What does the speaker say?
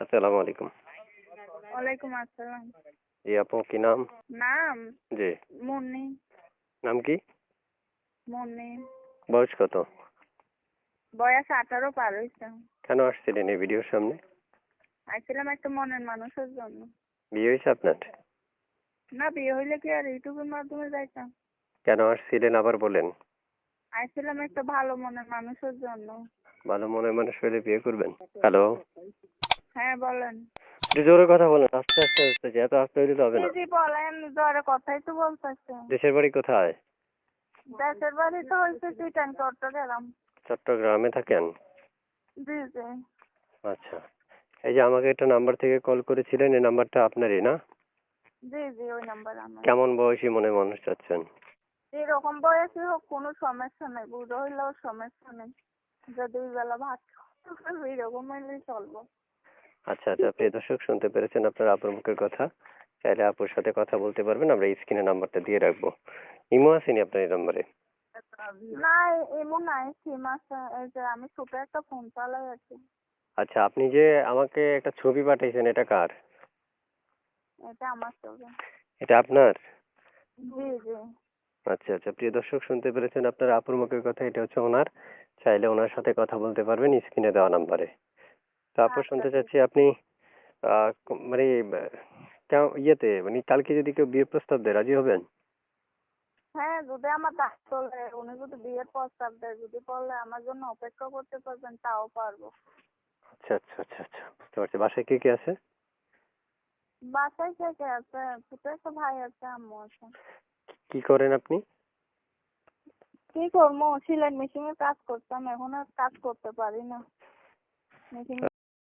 আসসালামু আলাইকুম। ওয়ালাইকুম আসসালাম। জি আপু কি নাম? নাম? জি। মুন্নি। নাম কি? মুন্নি। বয়স কত? বয়স আঠারো পার হয়েছে কেন আসছিলেন এই ভিডিওর সামনে? আইছিলাম একটা মনের মানুষের জন্য। বিয়ে হয়েছে আপনার? না বিয়ে হইলে কি আর ইউটিউবের মাধ্যমে যাইতাম? কেন আসছিলেন আবার বলেন। আইছিলাম একটা ভালো মনের মানুষের জন্য। ভালো মনে মানুষ হলে বিয়ে করবেন। হ্যালো? হ্যাঁ বলেন। জোরে কথা বলেন আস্তে আস্তে আস্তে এত আস্তে হইলে হবে না। জি বলেন জ্বরে কথাই তো বলতেছে। দেশের বাড়ি কোথায়? দেশের বাড়ি তো চিটাং চট্টগ্রাম। চট্টগ্রামে থাকেন? জি জি। আচ্ছা। এই যে আমাকে একটা নাম্বার থেকে কল করেছিলেন এই নাম্বারটা আপনারই না? জি জি ওই নাম্বার আমার। কেমন বয়সী মনে মানুষ চাচ্ছেন? এরকম বয়সে হোক কোনো সমস্যা নেই। বুড়ো হইলেও সমস্যা নেই। যদি বেলা ভাত এরকম হইলেই চলবো। আচ্ছা আচ্ছা। প্রিয় দর্শক শুনতে পেরেছেন আপনার আপুর মুখের কথা? চাইলে আপুর সাথে কথা বলতে পারবেন। আমরা স্ক্রিনে নাম্বারটা দিয়ে রাখব। ইমো আসেনি আপনার এই নাম্বারে না এমন নাই। সিম আছে। এই যে আমি ছোট একটা ফোন চালাই আছি। আচ্ছা আপনি যে আমাকে একটা ছবি পাঠিয়েছেন এটা কার? এটা আমার ছবি। এটা আপনার? জি জি। আচ্ছা আচ্ছা। প্রিয় দর্শক শুনতে পেরেছেন আপনার আপুর মুখের কথা? এটা হচ্ছে ওনার। চাইলে ওনার সাথে কথা বলতে পারবেন স্ক্রিনে দেওয়া নাম্বারে তো আপু আচ্ছা, শুনতে চাচ্ছি আপনি আহ, মানে ইয়েতে মানে কালকে যদি কেউ বিয়ের প্রস্তাব দেয় রাজি হবেন? হ্যাঁ যদি আমার দাঁত চলে উনি যদি বিয়ের প্রস্তাব দেয় যদি বললে আমার জন্য অপেক্ষা করতে পারবেন তাও পারব। আচ্ছা আচ্ছা আচ্ছা আচ্ছা বুঝতে পারছি। বাসায় কে কে আছে? বাসায় কে কে আছে? ছোট একটা ভাই আছে আম্মু আছে। কি করেন আপনি? কি করব? সেলাই মেশিনের কাজ করতাম এখন আর কাজ করতে পারি না। মেশিন